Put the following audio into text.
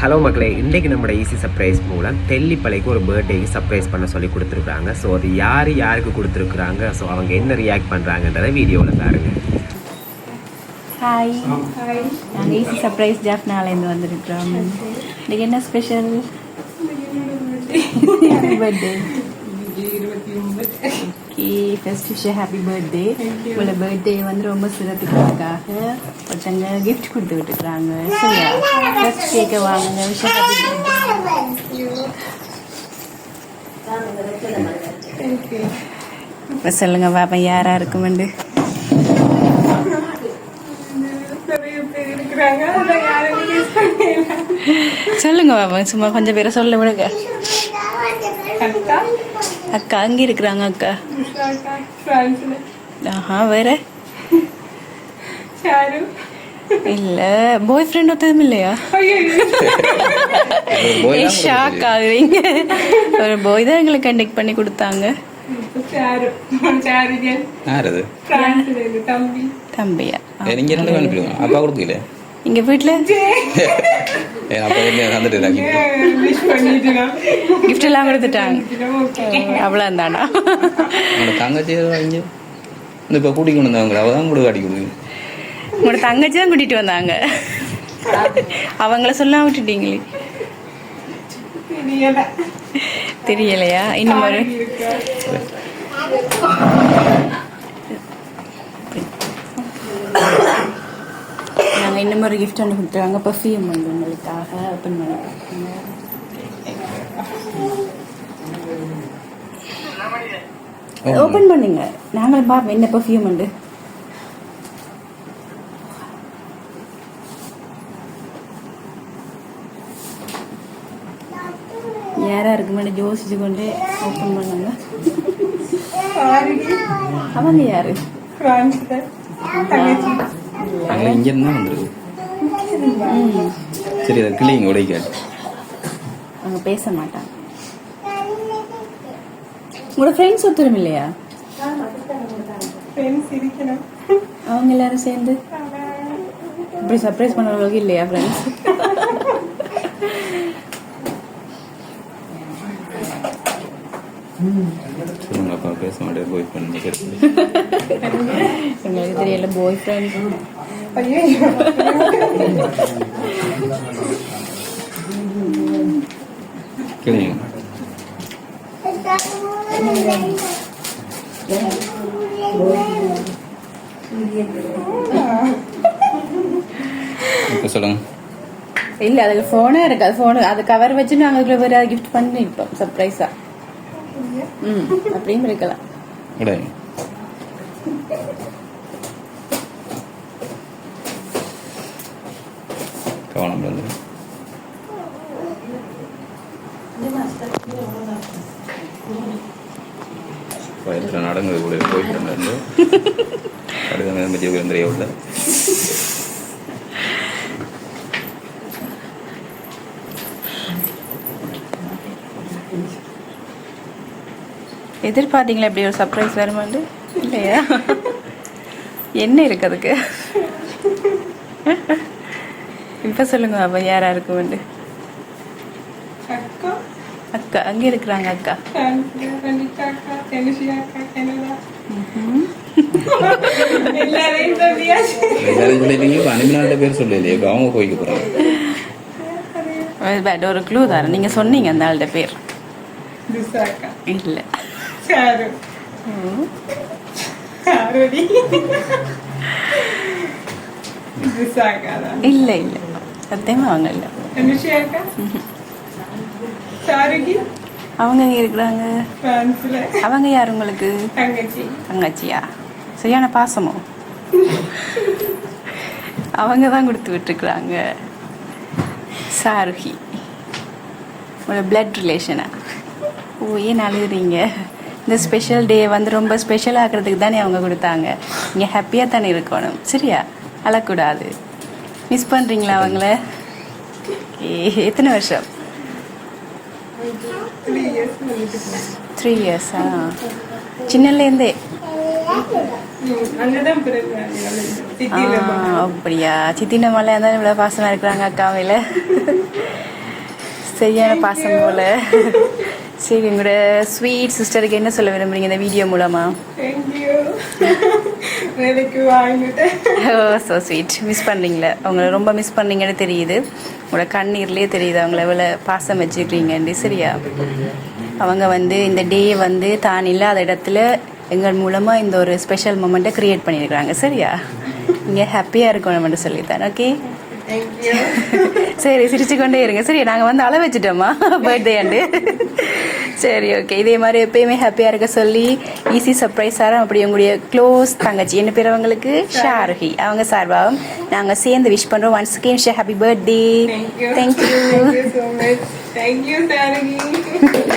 Hello மக்களே இன்றைக்கு நம்மளோட ஈஸி சர்ப்ரைஸ் மூலம் தெல்லிப்பளைக்கு ஒரு பர்த்டேக்கு சர்ப்ரைஸ் பண்ண சொல்லி கொடுத்துருக்காங்க ஸோ அது யார் யாருக்கு கொடுத்துருக்குறாங்க? ஸோ அவங்க என்ன ரியாக்ட் பண்ணுறாங்கன்றதை வீடியோவில் பாருங்க. ஹாய் நாங்கள் ஈஸி சர்ப்ரைஸ் ஜாஃப்னாலேருந்து வந்திருக்கிறோம். இன்னைக்கு என்ன special birthday okay first wish happy birthday உங்களோட பர்த்டே வந்து ரொம்ப சிறப்புக்காக ஒருத்தங்க கிஃப்ட் கொடுத்து விட்டுக்கிறாங்க சரியா ஃபர்ஸ்ட் கேக்கை வாங்குங்க விஷ் ஹாப்பி இப்போ சொல்லுங்க பாப்பா யாரா இருக்குமெண்டு சொல்லுங்க பாப்பா சும்மா கொஞ்சம் பேரை சொல்ல விடுங்க அக்கா அங்கே இருக்கிறாங்க அக்கா. ஆஹா வேற. இல்ல பாய் ஃப்ரெண்ட் ஒருத்ததும் இல்லையா ஷாக் ஆகுறீங்க. ஒரு பாய் தான் எங்களுக்கு கண்டக்ட் பண்ணி கொடுத்தாங்க. தம்பியா? அப்பா கொடுக்கல இங்க இருக்காங்க கிஃப்ட் எல்லாம் கொடுத்துட்டாங்க. அவ்வளோ தானா உங்களோட தங்கச்சி வாங்கி இந்த இப்போ கூட்டிக்கு வந்தவங்க அவ தான் கூட காட்டி கொடுங்க. உங்களோட தங்கச்சி தான் கூட்டிட்டு வந்தாங்க. அவங்கள சொல்லாம விட்டுட்டீங்களே. தெரியலையா? இன்னும் ஒரு நாங்கள் இன்னும் ஒரு கிஃப்ட் ஒன்று கொடுத்துருவாங்க பர்ஃப்யூம் வந்து உங்களுக்காக ஓப்பன் பண்ணி ஓப்பன் பண்ணுங்க. நாங்களும் பார்ப்போம் என்ன பர்ஃப்யூம் உண்டு? யாரா இருக்கு மேடம் யோசிச்சு கொண்டு ஓப்பன் பண்ணுங்க. அவங்க யாரு? அங்கே இங்கே இருந்தால் வந்துருக்கு. சரி அதை கிளிங்க உடைக்க. அவங்க பேச மாட்டாங்க. உங்களோட ஃப்ரெண்ட்ஸ் ஒருத்தரும் இல்லையா? அவங்க எல்லாரும் சேர்ந்து? இப்படி சர்ப்ரைஸ் பண்ணுறவங்களுக்கு இல்லையா ஃப்ரெண்ட்ஸ் சொல்லுங்க அப்பா பேச மாட்டேன் போய் பண்ணி எங்களுக்கு தெரியல பாய் ஃப்ரெண்ட் கிளிங்க. இப்போ சொல்லுங்க. இல்லை அதுக்கு ஃபோனே இருக்காது ஃபோனு அது கவர் வச்சு நாங்கள் அதுக்குள்ள கிஃப்ட் பண்ணி சர்ப்ரைஸாக ம் அப்படியும் இருக்கலாம். கவனம் வந்து வயிற்றுல நடங்குது கூட போயிட்டு இருந்து அடுத்த மத்திய தெரிய எதிர்பார்த்தீங்களா இப்படி ஒரு சர்ப்ரைஸ் வருமாண்டு? இல்லையா? என்ன இருக்கு அதுக்கு? இப்போ சொல்லுங்க அப்போ யாரா இருக்குமெண்டு? அக்கா. அங்கே இருக்கிறாங்க அக்கா. ஒரு க்ளூ தரேன். நீங்கள் சொன்னீங்க அந்த ஆள்கிட்ட பேர். இல்லை. ம். இல்லை இல்லை சத்தியமா அவங்க இல்லை அவங்க எங்க இருக்கிறாங்க அவங்க யார் உங்களுக்கு தங்கச்சியா சரியான பாசமோ அவங்க தான் கொடுத்து விட்டுருக்குறாங்க சாருஹி உங்களோட பிளட் ரிலேஷனா ஓ ஏன் அழுகுறீங்க இந்த ஸ்பெஷல் டே வந்து ரொம்ப ஸ்பெஷல் ஆகிறதுக்கு தானே அவங்க கொடுத்தாங்க. நீங்கள் ஹாப்பியாக தானே இருக்கணும். சரியா? அழக்கூடாது. மிஸ் பண்ணுறீங்களா அவங்கள? ஏ எத்தனை வருஷம்? த்ரீ இயர்ஸா சின்னலேருந்தே ஆ, அப்படியா? சித்தின மலை இருந்தாலும் இவ்வளோ பாசமாக இருக்கிறாங்க அக்காவையில் சரியான பாசம் போல. சரி உங்களோட ஸ்வீட் சிஸ்டருக்கு என்ன சொல்ல விரும்புறீங்க இந்த வீடியோ மூலமா? ஓ ஸோ ஸ்வீட் மிஸ் பண்ணீங்களே அவங்கள ரொம்ப மிஸ் பண்ணீங்கன்னு தெரியுது. உங்களோட கண்ணீர்லேயே தெரியுது. அவங்கள எவ்வளோ பாசம் வச்சுருக்கீங்கன்னு சரியா? அவங்க வந்து இந்த டே வந்து தான் இல்லாத இடத்துல எங்கள் மூலமாக இந்த ஒரு ஸ்பெஷல் மூமெண்ட்டை க்ரியேட் பண்ணியிருக்கிறாங்க. சரியா? நீங்கள் ஹாப்பியாக இருக்கணும்னு சொல்லித்தரேன் ஓகே சரி சிரிச்சு கொண்டே இருங்க. சரி நாங்கள் வந்து அள வச்சுட்டோமா பர்த்டே அண்டு சரி ஓகே இதே மாதிரி எப்பயுமே ஹாப்பியாக இருக்க சொல்லி ஈஸி சர்ப்ரைஸாக அப்படி உங்களுடைய க்ளோஸ் தங்கச்சி. என்ன பேர் அவங்களுக்கு? ஷாருஹி அவங்க சார்பாகவும் நாங்கள் சேர்ந்து விஷ் பண்ணுறோம் once again say happy birthday thank you thank you